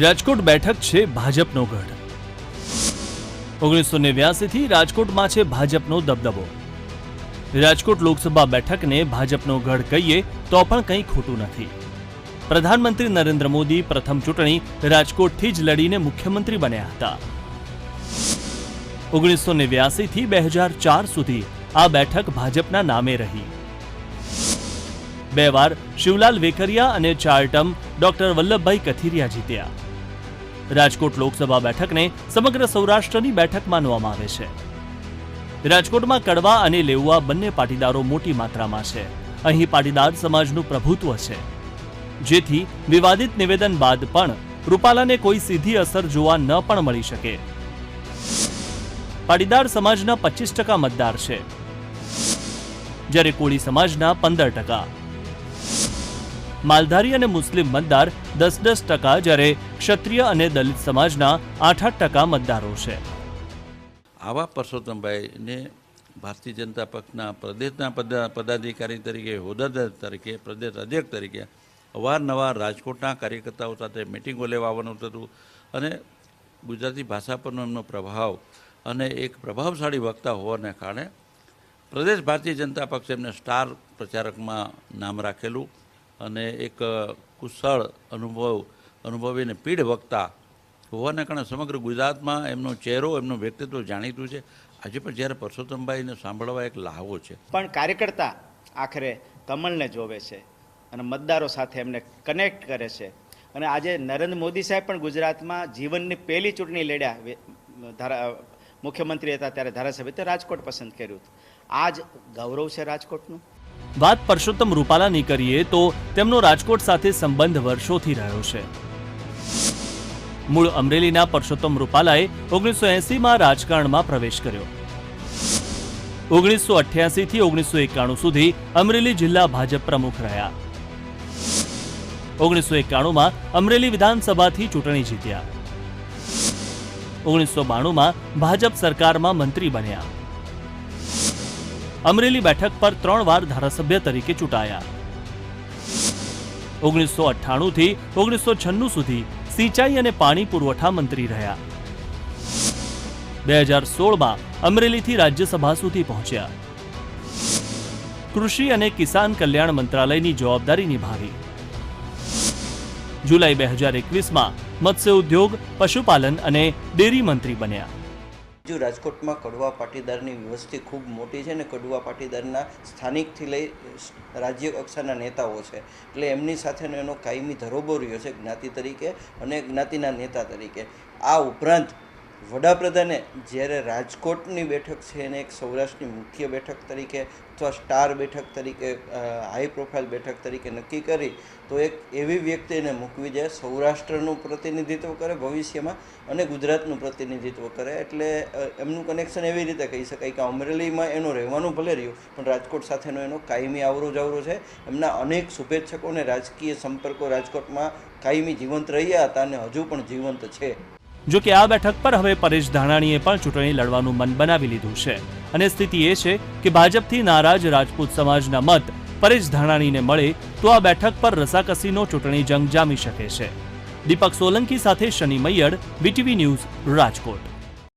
રાજકોટ બેઠક છે ભાજપનો ગઢ. ઓગણીસો નેવ્યાસીથી રાજકોટમાં છે ભાજપનો દબદબો. રાજકોટ લોકસભા બેઠકને ભાજપનો ગઢ કહીએ તો પણ કંઈ ખોટું નથી. પ્રધાનમંત્રી નરેન્દ્ર મોદી પ્રથમ ચૂંટણી રાજકોટથી જ લડીને મુખ્યમંત્રી બન્યા હતા. ઓગણીસો નેવ્યાસીથી બે હજાર ચાર સુધી આ બેઠક ભાજપના નામે રહી. બે વાર શિવલાલ વેકરિયા અને ચાર ટર્મ ડોક્ટર વલ્લભભાઈ કથિરિયા જીત્યા. રાજકોટ લોકસભા બેઠકને સમગ્ર સૌરાષ્ટ્રની બેઠક માનવામાં આવે છે. રાજકોટમાં કડવા અને લેઉવા બંને પાટીદારો મોટી માત્રામાં છે. અહીં પાટીદાર સમાજનું પ્રભુત્વ છે. જેથી વિવાદિત નિવેદન બાદ પણ રૂપાલાને કોઈ સીધી અસર જોવા ન પણ મળી શકે. પાટીદાર સમાજના પચીસ ટકા મતદાર છે. જ્યારે કોળી સમાજના પંદર ટકા. માલધારી અને મુસ્લિમ મતદાર દસ દસ ટકા જ્યારે ક્ષત્રિય અને દલિત સમાજના આઠ આઠ ટકા મતદારો છે. આવા પરસોત્તમભાઈને ભારતીય જનતા પક્ષના પ્રદેશના પદા- પદાધિકારી તરીકે, હોદ્દેદાર તરીકે, પ્રદેશ અધ્યક્ષ તરીકે અવારનવાર રાજકોટના કાર્યકર્તાઓ સાથે મિટિંગો લેવા આવવાનું થતું અને ગુજરાતી ભાષા પરનો એમનો પ્રભાવ અને એક પ્રભાવશાળી વક્તા હોવાને કારણે પ્રદેશ ભારતીય જનતા પક્ષે એમને સ્ટાર પ્રચારકમાં નામ રાખેલું અને એક કુશળ અનુભવ અનુભવી અને પીઢ વક્તા હોવાને કારણે સમગ્ર ગુજરાતમાં એમનો ચહેરો એમનું વ્યક્તિત્વ જાણીતું છે. આજે પણ જ્યારે પરસોત્તમભાઈને સાંભળવા એક લાહવો છે. પણ કાર્યકર્તા આખરે કમલને જોવે છે અને મતદારો સાથે એમને કનેક્ટ કરે છે. અને આજે નરેન્દ્ર મોદી સાહેબ પણ ગુજરાતમાં જીવનની પહેલી ચૂંટણી લડ્યા ધારા મુખ્યમંત્રી હતા ત્યારે ધારાસભ્ય તે રાજકોટ પસંદ કર્યું હતું. આ જ ગૌરવ છે રાજકોટનું. વાત પરસોત્તમ રૂપાલાની કરીએ તો તેમનો રાજકોટ સાથે સંબંધ વર્ષોથી રહ્યો છે. મૂળ અમરેલીના પરસોત્તમ રૂપાલાએ ઓગણીસો એસીમાં રાજકારણમાં પ્રવેશ કર્યો. ઓગણીસો અઠ્યાસીથી ઓગણીસો એકાણું સુધી અમરેલી જિલ્લા ભાજપ પ્રમુખ રહ્યા. ઓગણીસો એકાણુંમાં અમરેલી વિધાનસભાથી ચૂંટણી જીત્યા. ઓગણીસો બાણુંમાં ભાજપ સરકારમાં મંત્રી બન્યા. અમરેલી બેઠક પર ત્રણ વાર ધારાસભ્ય તરીકે ચૂંટાયા. ઓગણીસો અઠ્ઠાણુંથી ઓગણીસો છન્નું સુધી સિંચાઈ અને પાણી પુરવઠા મંત્રી રહ્યા. બે હજાર સોળમાં અમરેલીથી રાજ્યસભા સુધી પહોંચ્યા. કૃષિ અને કિસાન કલ્યાણ મંત્રાલયની જવાબદારી નિભાવી. જુલાઈ બે હજાર એકવીસમાં મત્સ્ય ઉદ્યોગ પશુપાલન અને ડેરી મંત્રી બન્યા. જો રાજકોટમાં કડવા પાટીદારની વ્યવસ્થિત ખૂબ મોટી છે ને કડવા પાટીદારના સ્થાનિકથી લઈ રાજ્ય કક્ષાના નેતાઓ છે, એટલે એમની સાથેનો એનો કાયમી ધરોબો રહ્યો છે જ્ઞાતિ તરીકે અને જ્ઞાતિના નેતા તરીકે. આ ઉપરાંત વડાપ્રધાને જ્યારે રાજકોટની બેઠક છે એને એક સૌરાષ્ટ્રની મુખ્ય બેઠક તરીકે અથવા સ્ટાર બેઠક તરીકે હાઈ પ્રોફાઇલ બેઠક તરીકે નક્કી કરી, તો એક એવી વ્યક્તિને મૂકવી જાય સૌરાષ્ટ્રનું પ્રતિનિધિત્વ કરે, ભવિષ્યમાં અને ગુજરાતનું પ્રતિનિધિત્વ કરે. એટલે એમનું કનેક્શન એવી રીતે કહી શકાય કે અમરેલીમાં એનું રહેવાનું ભલે રહ્યું, પણ રાજકોટ સાથેનો એનો કાયમી આવરો જાવરો છે. એમના અનેક શુભેચ્છકો અને રાજકીય સંપર્કો રાજકોટમાં કાયમી જીવંત રહ્યા હતા અને હજુ પણ જીવંત છે. જો કે આ બેઠક પર હવે પરેશ ધાનાણીએ પણ ચૂંટણી લડવાનું મન બનાવી લીધું છે. અને સ્થિતિ એ છે કે ભાજપથી નારાજ રાજપૂત સમાજના મત પરેશ ધાનાણીને મળે તો આ બેઠક પર રસાકસીનો ચૂંટણી જંગ જામી શકે છે. દીપક સોલંકી સાથે શનિ મૈયડ વીટીવી ન્યૂઝ રાજકોટ.